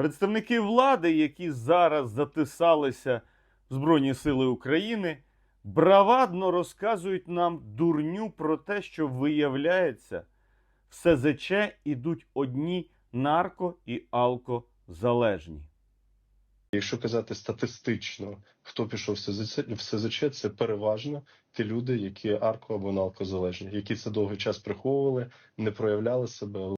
Представники влади, які зараз затисалися в Збройні Сили України, бравадно розказують нам дурню про те, що виявляється, в СЗЧ ідуть одні нарко і алкозалежні. Якщо казати статистично, хто пішов в СЗЧ, це переважно ті люди, які арко або наркозалежні, які це довгий час приховували, не проявляли себе.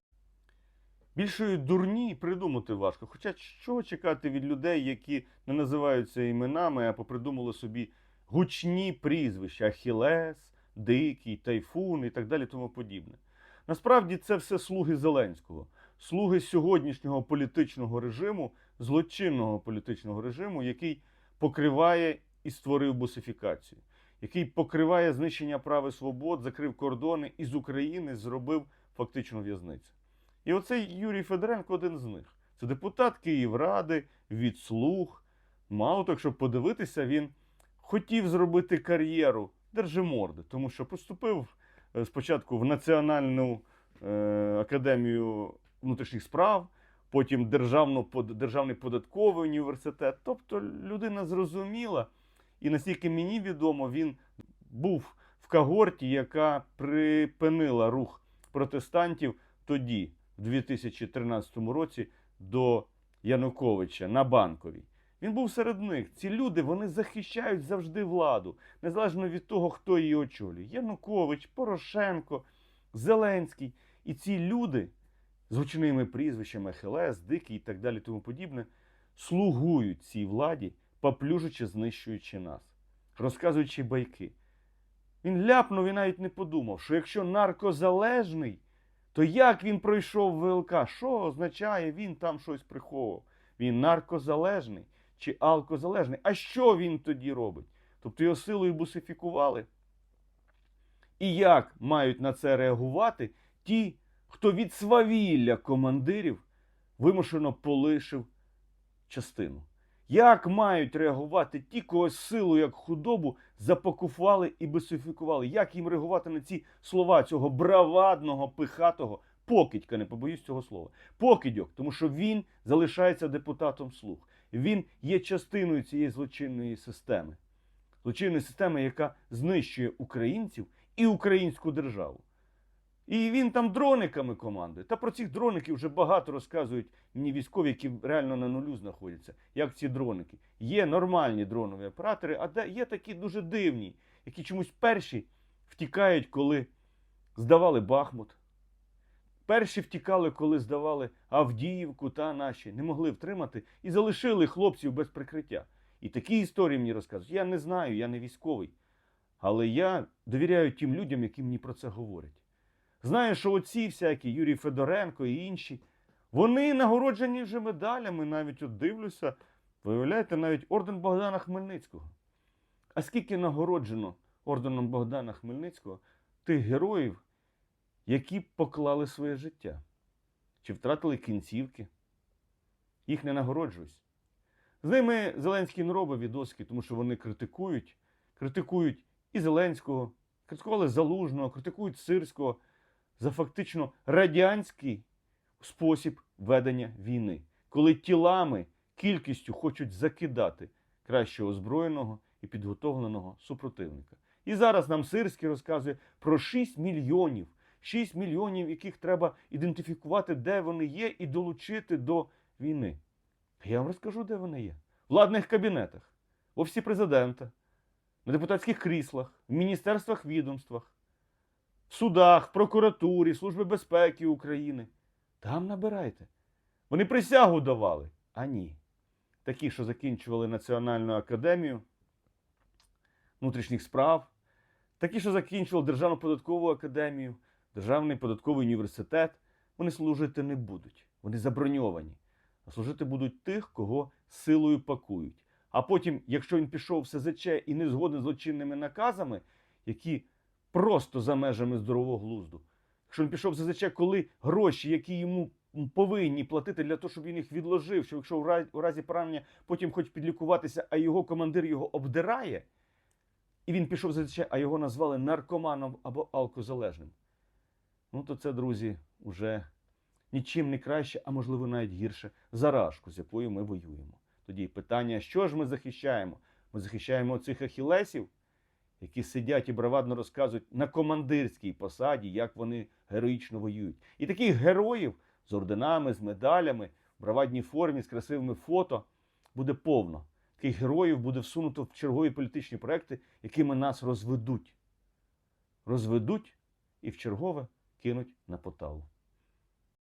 Більшої дурні придумати важко. Хоча що чекати від людей, які не називаються іменами, а попридумали собі гучні прізвища Ахілес, Дикий, Тайфун і так далі тому подібне. Насправді це все слуги Зеленського, слуги сьогоднішнього політичного режиму, злочинного політичного режиму, який покриває і створив бусифікацію, який покриває знищення прав і свобод, закрив кордони і з України зробив фактично в'язницю. І оцей Юрій Федоренко один з них. Це депутат Київради від слуг. Мало того, щоб подивитися, він хотів зробити кар'єру держиморди, тому що поступив е, спочатку в Національну е, академію внутрішніх справ, потім державну, Державний податковий університет. Тобто людина зрозуміла, і наскільки мені відомо, він був в когорті, яка припинила рух протестантів тоді, в 2013 році, до Януковича на банковій. Він був серед них. Ці люди вони захищають завжди владу, незалежно від того, хто її очолює. Янукович, Порошенко, Зеленський. І ці люди з гучними прізвищами Хелес, Дикий і так далі, тому подібне, слугують цій владі, поплюжучи, знищуючи нас, розказуючи байки. Він ляпнув і навіть не подумав, що якщо наркозалежний, то як він пройшов ВЛК? Що означає він там щось приховував? Він наркозалежний чи алкозалежний? А що він тоді робить? Тобто його силою бусифікували. І як мають на це реагувати ті, хто від свавілля командирів вимушено полишив частину? Як мають реагувати ті, кого силу як худобу запакували і бусифікували? Як їм реагувати на ці слова цього бравадного, пихатого покидька, не побоюсь цього слова. Покидьок, тому що він залишається депутатом слуг. Він є частиною цієї злочинної системи. Злочинної системи, яка знищує українців і українську державу. І він там дрониками командує. Та про цих дроників вже багато розказують мені військові, які реально на нулю знаходяться. Як ці дроники? Є нормальні дронові оператори, а є такі дуже дивні, які чомусь перші втікають, коли здавали Бахмут. Перші втікали, коли здавали Авдіївку та наші, не могли втримати і залишили хлопців без прикриття. І такі історії мені розказують. Я не знаю, я не військовий. Але я довіряю тим людям, які мені про це говорять. Знаю, що оці всякі Юрій Федоренко і інші, вони нагороджені вже медалями, навіть от дивлюся, виявляєте, навіть орден Богдана Хмельницького. А скільки нагороджено орденом Богдана Хмельницького тих героїв, які поклали своє життя? Чи втратили кінцівки? Їх не нагороджують. З ними Зеленський не робить відоски, тому що вони критикують, критикують і Зеленського, критикували Залужного, критикують Сирського за фактично радянський спосіб ведення війни, коли тілами, кількістю хочуть закидати краще озброєного і підготовленого супротивника. І зараз нам Сирський розказує про 6 мільйонів, 6 мільйонів, яких треба ідентифікувати, де вони є, і долучити до війни. Я вам розкажу, де вони є. В владних кабінетах, в офісі президента, на депутатських кріслах, в міністерствах, відомствах, судах, прокуратурі, Служби безпеки України. Там набирайте. Вони присягу давали, а ні. Такі, що закінчували Національну академію внутрішніх справ, такі, що закінчували Державну податкову академію, Державний податковий університет, вони служити не будуть. Вони заброньовані. А служити будуть тих, кого силою пакують. А потім, якщо він пішов в СЗЧ і не згоден з злочинними наказами, які просто за межами здорового глузду, якщо він пішов в СЗЧ, коли гроші, які йому повинні платити для того, щоб він їх відложив, що якщо у разі поранення потім хоч підлікуватися, а його командир його обдирає, і він пішов в СЗЧ, а його назвали наркоманом або алкозалежним. Ну, то це, друзі, уже нічим не краще, а можливо навіть гірше за рашку, з якою ми воюємо. Тоді питання: що ж ми захищаємо? Ми захищаємо цих ахілесів, які сидять і бравадно розказують на командирській посаді, як вони героїчно воюють. І таких героїв з орденами, з медалями, в бравадній формі, з красивими фото буде повно. Таких героїв буде всунуто в чергові політичні проекти, якими нас розведуть. Розведуть і в чергове кинуть на поталу.